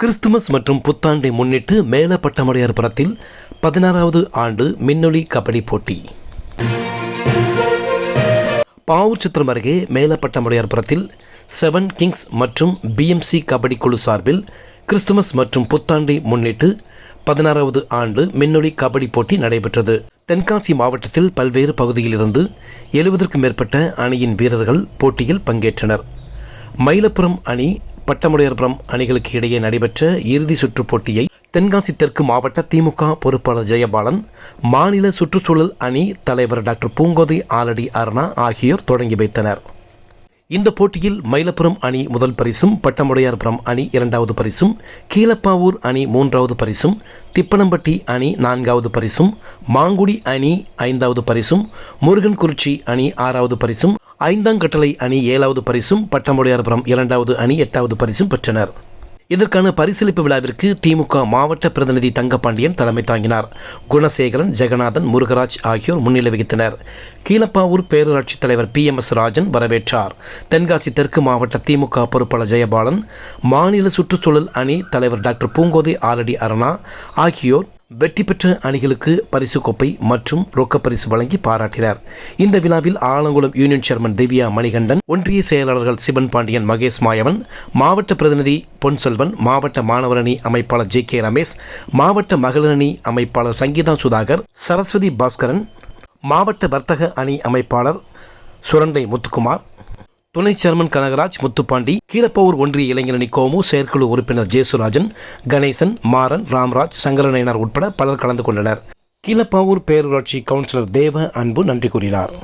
Christmas மற்றும் புத்தாண்டை முன்னிட்டு மேலப்பட்டமடையார் புறத்தில் பதினாறாவது ஆண்டு மின்னொலி கபடி போட்டி. பாவூர் சித்திரம் அருகே மேலப்பட்டமுடையார் புறத்தில் செவன் கிங்ஸ் மற்றும் பிஎம்சி கபடி குழு சார்பில் கிறிஸ்துமஸ் மற்றும் புத்தாண்டை முன்னிட்டு பதினாறாவது ஆண்டு மின்னொலி கபடி போட்டி நடைபெற்றது. தென்காசி மாவட்டத்தில் பல்வேறு பகுதியிலிருந்து எழுபதற்கும் மேற்பட்ட அணியின் வீரர்கள் போட்டியில் பங்கேற்றனர். மயிலப்புரம் அணி பட்டமுடையார்புரம் அணிகளுக்கு இடையே நடைபெற்ற இறுதி சுற்றுப் போட்டியை தென்காசி தெற்கு மாவட்ட திமுக பொறுப்பாளர் ஜெயபாலன் மாநில சுற்றுச்சூழல் அணி தலைவர் டாக்டர் பூங்கோதை ஆலடி அருணா ஆகியோர் தொடங்கி வைத்தனர். இந்த போட்டியில் மயிலப்புரம் அணி முதல் பரிசும் பட்டமுடையார்புரம் அணி இரண்டாவது பரிசும் கீழப்பாவூர் அணி மூன்றாவது பரிசும் திப்பனம்பட்டி அணி நான்காவது பரிசும் மாங்குடி அணி ஐந்தாவது பரிசும் முருகன்குறிச்சி அணி ஆறாவது பரிசும் ஐந்தாங்கட்டளை அணி ஏழாவது பரிசும் பட்டமுடையார்புரம் இரண்டாவது அணி எட்டாவது பரிசும் பெற்றனர். இதற்கான பரிசீலிப்பு விழாவிற்கு திமுக மாவட்ட பிரதிநிதி தங்கப்பாண்டியன் தலைமை தாங்கினார். குணசேகரன் ஜெகநாதன் முருகராஜ் ஆகியோர் முன்னிலை வகித்தனர். கீழப்பாவூர் பேரூராட்சித் தலைவர் பி எம் எஸ் ராஜன் வரவேற்றார். தென்காசி தெற்கு மாவட்ட திமுக பொறுப்பாளர் ஜெயபாலன் மாநில சுற்றுச்சூழல் அணி தலைவர் டாக்டர் பூங்கோதை ஆலடி அருணா ஆகியோர் வெற்றி பெற்ற அணிகளுக்கு பரிசு கோப்பை மற்றும் ரொக்கப் பரிசு வழங்கி பாராட்டினார். இந்த விழாவில் ஆலங்குளம் யூனியன் சேர்மன் திவ்யா மணிகண்டன் ஒன்றிய செயலாளர்கள் சிவன் பாண்டியன் மகேஷ் மாயவன் மாவட்ட பிரதிநிதி பொன்செல்வன் மாவட்ட மாணவரணி அமைப்பாளர் ஜே கே ரமேஷ் மாவட்ட மகளிரணி அமைப்பாளர் சங்கீதா சுதாகர் சரஸ்வதி பாஸ்கரன் மாவட்ட வர்த்தக அணி அமைப்பாளர் சுரண்டை முத்துக்குமார் துணை சேர்மன் கனகராஜ் முத்துப்பாண்டி கீழப்பவூர் ஒன்றிய இளைஞரணி கோமு செயற்குழு உறுப்பினர் ஜேசுராஜன் கணேசன் மாறன் ராம்ராஜ் சங்கரநயனார் உட்பட பலர் கலந்து கொண்டனர். கீழப்பாவூர் பேரூராட்சி கவுன்சிலர் தேவ அன்பு நன்றி கூறினார்.